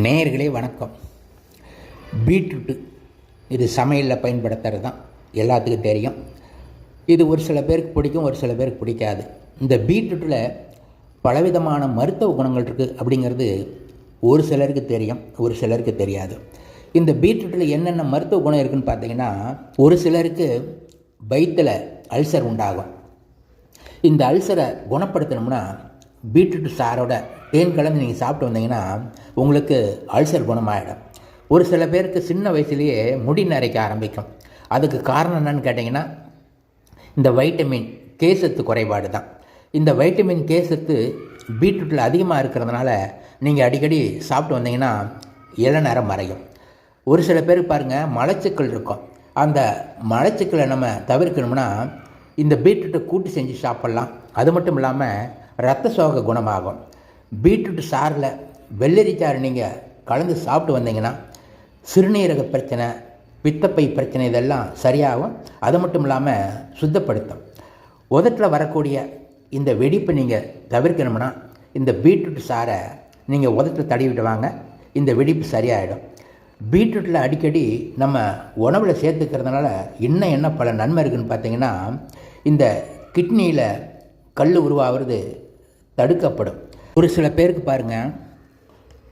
நேர்களே வணக்கம். பீட்ரூட்டு இது சமையலில் பயன்படுத்துறது தான் எல்லாத்துக்கும் தெரியும். இது ஒரு சில பேருக்கு பிடிக்கும் ஒரு சில பேருக்கு பிடிக்காது. இந்த பீட்ரூட்டில் பலவிதமான மருத்துவ குணங்கள் இருக்குது அப்படிங்கிறது ஒரு சிலருக்கு தெரியும் ஒரு சிலருக்கு தெரியாது. இந்த பீட்ரூட்டில் என்னென்ன மருத்துவ குணம் இருக்குதுன்னு பார்த்தீங்கன்னா ஒரு சிலருக்கு வயிற்றில் அல்சர் உண்டாகும். இந்த அல்சரை குணப்படுத்தணும்னா பீட்ரூட் சாரோட தேன் கலந்து நீங்கள் சாப்பிட்டு வந்தீங்கன்னா உங்களுக்கு அல்சர் குணமாயிடும். ஒரு சில பேருக்கு சின்ன வயசுலேயே முடி நரைக்க ஆரம்பிக்கும். அதுக்கு காரணம் என்னன்னு கேட்டிங்கன்னா இந்த வைட்டமின் கேசத்து குறைபாடு தான். இந்த வைட்டமின் கேசத்து பீட்ரூட்டில் அதிகமாக இருக்கிறதுனால நீங்கள் அடிக்கடி சாப்பிட்டு வந்தீங்கன்னா இளநரம் மறையும். ஒரு சில பேர் பாருங்கள் மலச்சிக்கல் இருக்கும். அந்த மலச்சிக்கலை நம்ம தவிர்க்கணும்னா இந்த பீட்ரூட்டை கூட்டு செஞ்சு சாப்பிட்லாம். அது மட்டும் இல்லாமல் ரத்த சோக குணமாகும். பீட்ரூட் சாரில் வெள்ளரி சாறு நீங்கள் கலந்து சாப்பிட்டு வந்தீங்கன்னா சிறுநீரக பிரச்சனை பித்தப்பை பிரச்சனை இதெல்லாம் சரியாகும். அது மட்டும் இல்லாமல் சுத்தப்படுத்தும். உதட்டில் வரக்கூடிய இந்த வெடிப்பை நீங்கள் தவிர்க்கணும்னா இந்த பீட்ரூட் சாரை நீங்கள் உதட்டில் தடவிட்டு வாங்க இந்த வெடிப்பு சரியாயிடும். பீட்ரூட்டில் அடிக்கடி நம்ம உணவில் சேர்த்துக்கிறதுனால இன்னும் என்ன பல நன்மை இருக்குதுன்னு பார்த்தீங்கன்னா இந்த கிட்னியில் கல் உருவாகிறது தடுக்கப்படும். ஒரு சில பேருக்கு பாருங்கள்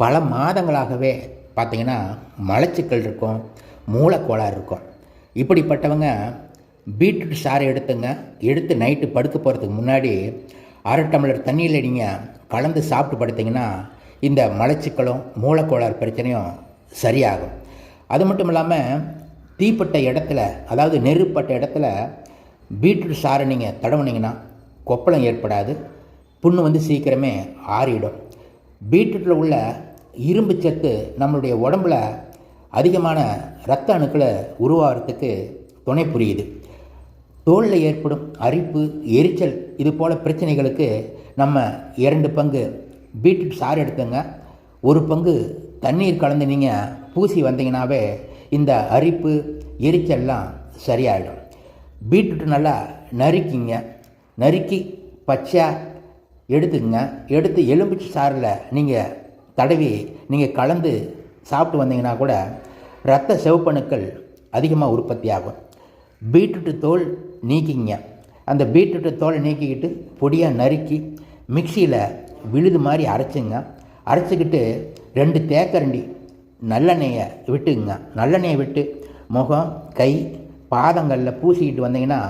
பல மாதங்களாகவே பார்த்தீங்கன்னா மலச்சிக்கல் இருக்கும் மூளைக்கோளாறு இருக்கும். இப்படிப்பட்டவங்க பீட்ரூட் சாறு எடுத்துங்க எடுத்து நைட்டு படுக்க போகிறதுக்கு முன்னாடி அரை டம்ளர் தண்ணியில் நீங்கள் கலந்து சாப்பிட்டு படுத்திங்கன்னா இந்த மலச்சிக்கலும் மூளைக்கோளாறு பிரச்சனையும் சரியாகும். அது மட்டும் இல்லாமல் தீப்பட்ட இடத்துல அதாவது நெருப்பட்ட இடத்துல பீட்ரூட் சாறை நீங்கள் தடவுனீங்கன்னா கொப்பளம் ஏற்படாது. புண்ணு வந்து சீக்கிரமே ஆறிடும். பீட்ரூட்டில் உள்ள இரும்பு சத்து நம்மளுடைய உடம்புல அதிகமான இரத்த அணுக்களை உருவாகிறதுக்கு துணை புரியுது. தோலில் ஏற்படும் அரிப்பு எரிச்சல் இது போல் பிரச்சனைகளுக்கு நம்ம இரண்டு பங்கு. பீட்ரூட் சாறு எடுத்துங்க. ஒரு பங்கு தண்ணீர் கலந்து நீங்கள் பூசி வந்தீங்கன்னாவே இந்த அரிப்பு எரிச்சல்லாம் சரியாயிடும். பீட்ரூட் நல்லா நறுக்கிங்க. நறுக்கி பச்சை எடுத்துக்கங்க. எடுத்து எலும்பிச்சு சாறில் நீங்கள் தடவி நீங்கள் கலந்து சாப்பிட்டு வந்தீங்கன்னா கூட இரத்த சிவப்பணுக்கள் அதிகமாக உற்பத்தி ஆகும். பீட்ரூட்டு தோல் நீக்கிங்க அந்த பீட்ரூட்டு தோலை நீக்கிக்கிட்டு பொடியாக நறுக்கி மிக்சியில் விழுது மாதிரி அரைச்சிங்க. அரைச்சிக்கிட்டு ரெண்டு தேக்கரண்டி நல்லெண்ணெயை விட்டுங்க நல்லெண்ணெயை விட்டு முகம் கை பாதங்களில் பூசிக்கிட்டு வந்தீங்கன்னா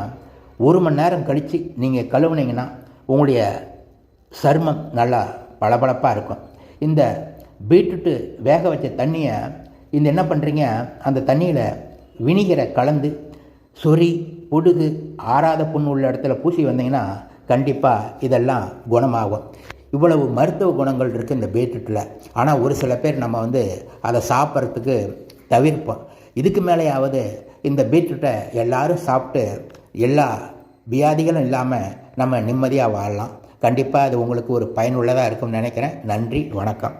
ஒரு மணி நேரம் கழித்து நீங்கள் கழுவுனீங்கன்னா உங்களுடைய சருமம் நல்லா பளபளப்பாக இருக்கும். இந்த பீட்ரூட்டு வேக வச்ச தண்ணியை இந்த என்ன பண்ணுறீங்க அந்த தண்ணியில் வினிகரை கலந்து சொறி பொடுகு ஆறாத புண் உள்ள இடத்துல பூசி வந்தீங்கன்னா கண்டிப்பாக இதெல்லாம் குணமாகும். இவ்வளவு மருத்துவ குணங்கள் இருக்குது இந்த பீட்ரூட்டில். ஆனால் ஒரு சில பேர் நம்ம வந்து அதை சாப்பிட்றதுக்கு தவிர்ப்போம். இதுக்கு மேலேயாவது இந்த பீட்ரூட்டை எல்லாரும் சாப்பிட்டு எல்லா வியாதிகளும் இல்லாமல் நம்ம நிம்மதியாக வாழலாம். கண்டிப்பாக அது உங்களுக்கு ஒரு பயனுள்ளதாக இருக்கும்னு நினைக்கிறேன். நன்றி வணக்கம்.